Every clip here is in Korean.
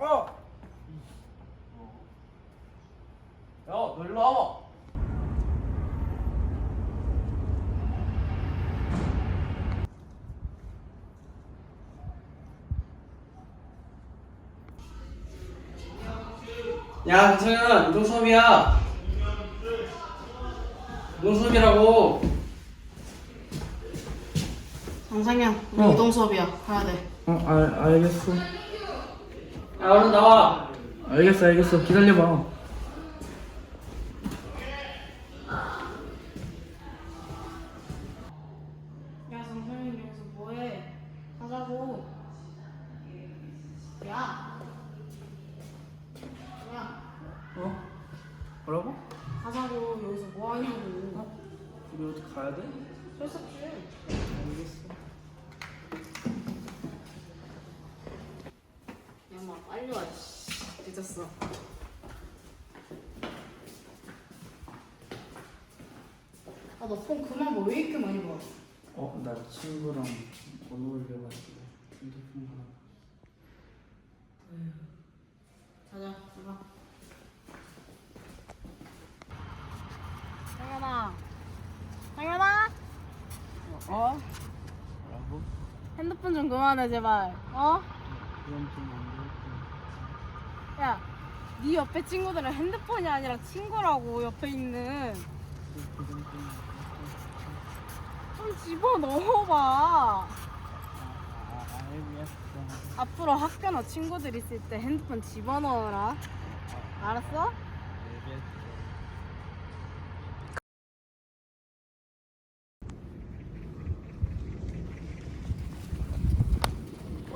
어! 야, 너 일로 와봐. 야, 강성현, 운동 수업이야. 운동 수업이라고. 장상현, 우리 어. 이동 수업이야. 가야 돼. 어, 알, 알겠어. 야, 얼른 나와. 알겠어, 알겠어. 기다려봐. 야, 장상현 여기서 뭐해? 가자고. 야. 야, 어? 뭐라고? 가자고. 여기서 뭐 하냐고. 우리 어디 가야 돼? 철석실. 알겠어. 야, 마 빨리 와. 씨. 늦었어. 아, 너 폰 그만 봐. 왜 이렇게 많이 봐? 어, 나 친구랑 못 어울려가지고 핸드폰 하나. 가자, 가자. 상현아. 상현아. 어? 뭐라고? 핸드폰 좀 그만해 제발. 어? 그건 좀안 돼. 야, 네 옆에 친구들은 핸드폰이 아니라 친구라고 옆에 있는. 좀 집어 넣어봐. 앞으로 학교나 친구들 있을 때 핸드폰 집어 넣어라. 알았어?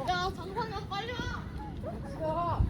야, 장상현 빨리 와.